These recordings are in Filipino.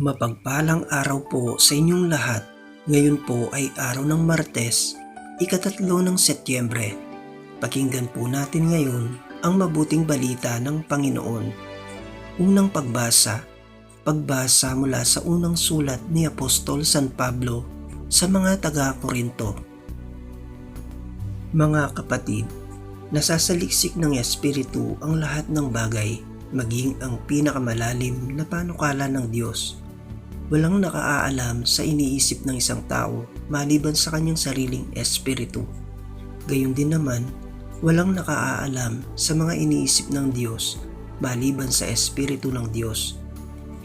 Mapagpalang araw po sa inyong lahat. Ngayon po ay araw ng Martes, ikatatlo ng Setyembre. Pakinggan po natin ngayon ang mabuting balita ng Panginoon. Unang pagbasa, pagbasa mula sa unang sulat ni Apostol San Pablo sa mga taga-Korinto. Mga kapatid, nasasaliksik ng Espiritu ang lahat ng bagay, maging ang pinakamalalim na panukala ng Diyos. Walang nakaaalam sa iniisip ng isang tao maliban sa kanyang sariling espiritu. Gayon din naman, walang nakaaalam sa mga iniisip ng Diyos maliban sa espiritu ng Diyos.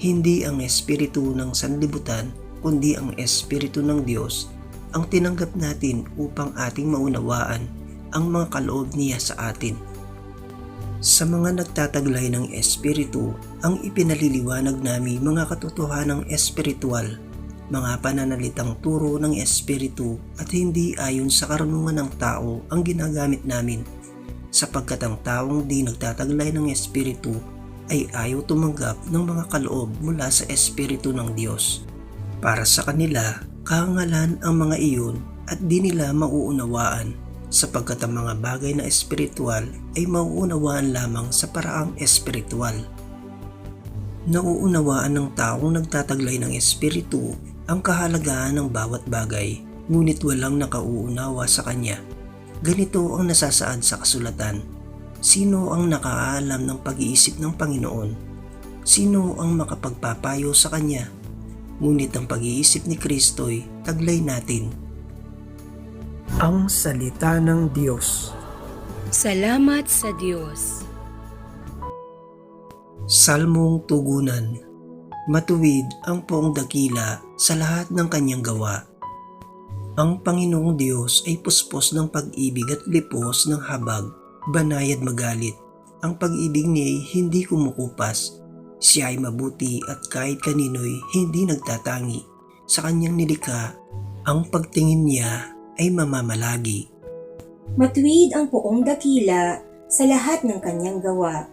Hindi ang espiritu ng sanlibutan kundi ang espiritu ng Diyos ang tinanggap natin upang ating maunawaan ang mga kaloob niya sa atin. Sa mga nagtataglay ng espiritu, ang ipinaliliwanag namin mga katotohanang espiritual, mga pananalitang turo ng espiritu at hindi ayon sa karunungan ng tao ang ginagamit namin sapagkat ang taong di nagtataglay ng espiritu ay ayaw tumanggap ng mga kaloob mula sa espiritu ng Diyos. Para sa kanila, kahangalan ang mga iyon at di nila mauunawaan sapagkat ang mga bagay na espiritual ay mauunawaan lamang sa paraang espiritual. Nauunawaan ng taong nagtataglay ng espiritu ang kahalagahan ng bawat bagay, ngunit walang nakauunawa sa kanya. Ganito ang nasasaad sa kasulatan. Sino ang nakaalam ng pag-iisip ng Panginoon? Sino ang makapagpapayo sa Kanya? Ngunit ang pag-iisip ni Kristo'y taglay natin ang salita ng Diyos. Salamat sa Diyos. Salmong Tugunan Matuwid ang poong dakila sa lahat ng kanyang gawa. Ang Panginoong Diyos ay puspos ng pag-ibig at lipos ng habag, banay at magalit. Ang pag-ibig niya ay hindi kumukupas. Siya ay mabuti at kahit kanino'y hindi nagtatangi. Sa kanyang nilikha, ang pagtingin niya ay mamamalagi. Matuwid ang poong dakila sa lahat ng kanyang gawa.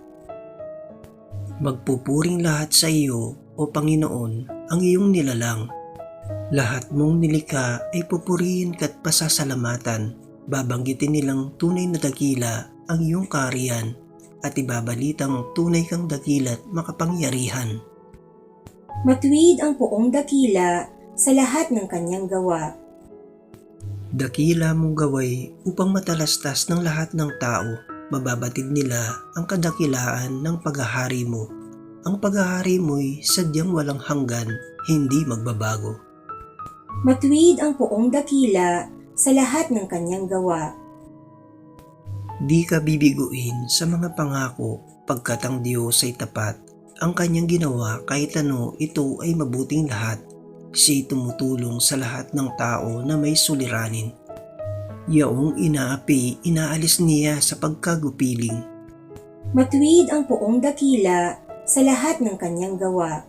Magpupuring lahat sa iyo, O Panginoon, ang iyong nilalang. Lahat mong nilikha ay pupurihin ka't pasasalamatan. Babanggitin nilang tunay na dakila ang iyong kariyan at ibabalitang tunay kang dakila't makapangyarihan. Matuwid ang poong dakila sa lahat ng kanyang gawa. Dakila mong gaway upang matalastas ng lahat ng tao. Mababatid nila ang kadakilaan ng paghahari mo. Ang paghahari mo'y sadyang walang hanggan, hindi magbabago. Matuwid ang poong dakila sa lahat ng kanyang gawa. Di ka bibiguin sa mga pangako pagkat ang Diyos ay tapat. Ang kanyang ginawa kahit ano ito ay mabuting lahat. Siya'y tumutulong sa lahat ng tao na may suliranin. Yaong inaapi, inaalis niya sa pagkagupiling. Matuwid ang poong dakila sa lahat ng kanyang gawa.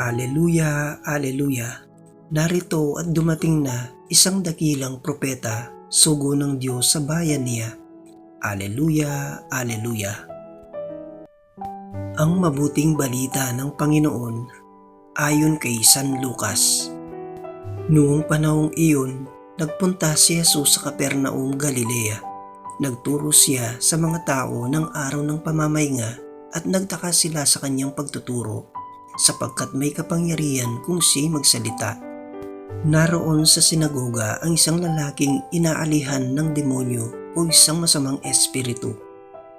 Aleluya, Aleluya. Narito at dumating na isang dakilang propeta, sugo ng Diyos sa bayan niya. Aleluya, Aleluya. Ang mabuting balita ng Panginoon ayon kay San Lucas. Noong panahong iyon, nagpunta si Jesus sa Kapernaum, Galilea. Nagturo siya sa mga tao ng araw ng pamamahinga at nagtaka sila sa kanyang pagtuturo sapagkat may kapangyarihan kung siya'y magsalita. Naroon sa sinagoga ang isang lalaking inaalihan ng demonyo o isang masamang espiritu.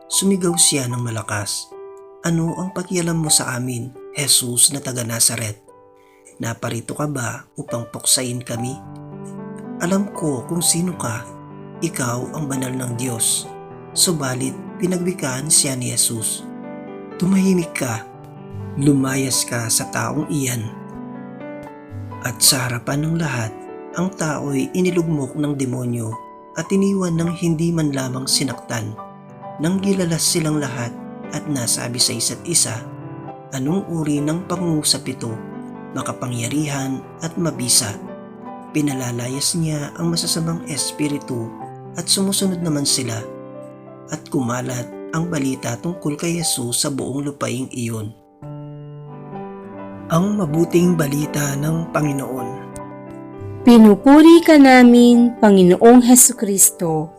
Sumigaw siya ng malakas. Ano ang pakialam mo sa amin, Jesus na taga Nazaret? Naparito ka ba upang puksain kami? Alam ko kung sino ka. Ikaw ang banal ng Diyos. Subalit, pinagwikaan siya ni Jesus. Tumahimik ka lumayas ka sa taong iyan. At sa harapan ng lahat, ang tao'y inilugmok ng demonyo at iniwan ng hindi man lamang sinaktan. Nang gilalas silang lahat at nasabi sa isa't isa, anong uri ng pangungusap ito, makapangyarihan at mabisa. Pinalalayas niya ang masasamang espiritu at sumusunod naman sila at kumalat ang balita tungkol kay Jesus sa buong lupaing iyon. ang mabuting balita ng Panginoon. Pinupuri ka namin, Panginoong Heso Kristo.